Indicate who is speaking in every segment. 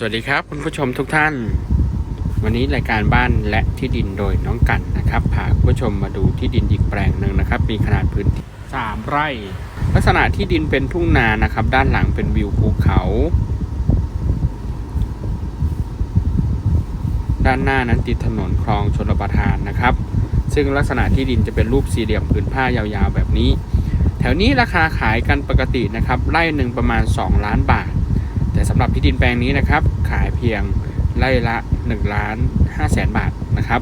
Speaker 1: สวัสดีครับคุณผู้ชมทุกท่าน วันนี้รายการบ้านและที่ดินโดยน้องกันนะครับพาคุณผู้ชมมาดูที่ดินอีกแปลงหนึ่งนะครับ มีขนาดพื้นที่สามไร่ ลักษณะที่ดินเป็นทุ่งนานะครับ ด้านหลังเป็นวิวภูเขา ด้านหน้านั้นติดถนนคลองชลประทานนะครับ ซึ่งลักษณะที่ดินจะเป็นรูปสี่เหลี่ยมผืนผ้ายาวๆแบบนี้ แถวนี้ราคาขายกันปกตินะครับไร่หนึ่งประมาณ 2 ล้านบาท แต่สำหรับที่ดินแปลงนี้นะครับ ขายเพียงไร่ละ1ล้าน5แสนบาทนะครับ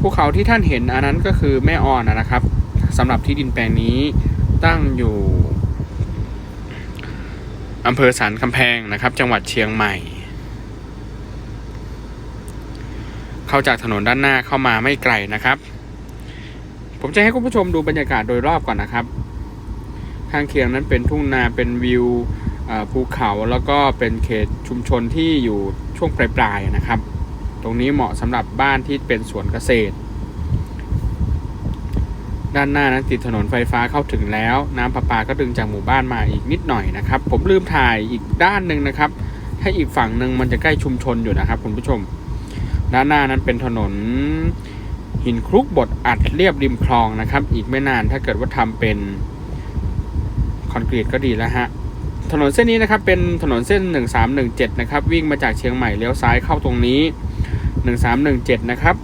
Speaker 1: ภูเขาที่ท่านเห็นอันนั้นก็คือแม่ออนนะครับสำหรับที่ดินแปลงนี้ตั้งอยู่อำเภอสันกำแพงนะครับ จังหวัดเชียงใหม่ เข้าจากถนนด้านหน้าเข้ามาไม่ไกลนะครับ ผมจะให้คุณผู้ชมดูบรรยากาศโดยรอบก่อนนะครับ ข้างเคียงนั้นเป็นทุ่งนาเป็นวิวภูเขาแล้วก็เป็นเขตชุมชนที่อยู่ช่วงปลายๆนะครับ ตรงนี้เหมาะสำหรับบ้านที่เป็นสวนเกษตร ด้านหน้านั้นติดถนนไฟฟ้าเข้าถึงแล้ว น้ำประปาก็ดึงจากหมู่บ้านมาอีกนิดหน่อยนะครับ ผมลืมถ่ายอีกด้านหนึ่งนะครับให้อีกฝั่งหนึ่งมันจะใกล้ชุมชนอยู่นะครับคุณผู้ชม ด้านหน้านั้นเป็นถนนหินคลุกบดอัดเรียบริมคลองนะครับ อีกไม่นานถ้าเกิดว่าทำเป็น คอนกรีตก็ดีแล้วฮะ ถนนเส้นนี้นะครับเป็นถนนเส้น 1317 นะครับ วิ่งมาจากเชียงใหม่เลี้ยวซ้ายเข้าตรงนี้ 1317 นะครับ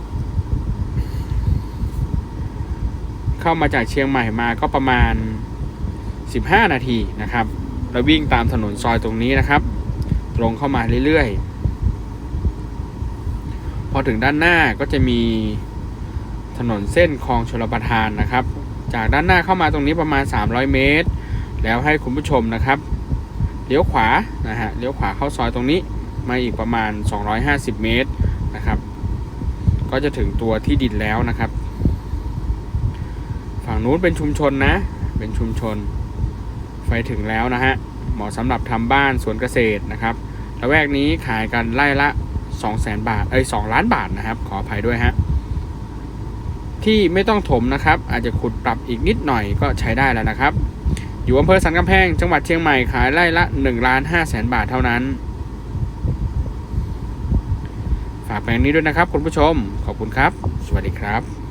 Speaker 1: เข้ามาจากเชียงใหม่มาก็ประมาณ 15 นาทีนะครับแล้ววิ่งตามถนนซอยตรงนี้นะครับ ตรงเข้ามาเรื่อยๆ พอถึงด้านหน้าก็จะมีถนนเส้นคลองชลประทานนะครับ จากด้านหน้าเข้ามาตรงนี้ประมาณ 300 เมตร แล้วให้คุณผู้ชมนะครับเลี้ยวขวานะฮะเลี้ยวขวาเข้าซอยตรงนี้มาอีกประมาณ 250 เมตรนะครับ ก็จะถึงตัวที่ดินแล้วนะครับ ฝั่งนู้นเป็นชุมชนนะ เป็นชุมชน ไฟถึงแล้วนะฮะเหมาะสำหรับทำบ้านสวนเกษตรนะครับละแวกนี้ขายกันไล่ละ 200,000บาทเอ้ย2ล้านบาทนะครับ ขออภัยด้วยฮะที่ไม่ต้องถมนะครับ อาจจะขุดปรับอีกนิดหน่อยก็ใช้ได้แล้วนะครับ อยู่อำเภอสันกำแพง จังหวัดเชียงใหม่ขายไร่ละ1ล้าน5แสนบาทเท่านั้น ฝากแปลงนี้ด้วยนะครับคุณผู้ชม ขอบคุณครับ สวัสดีครับ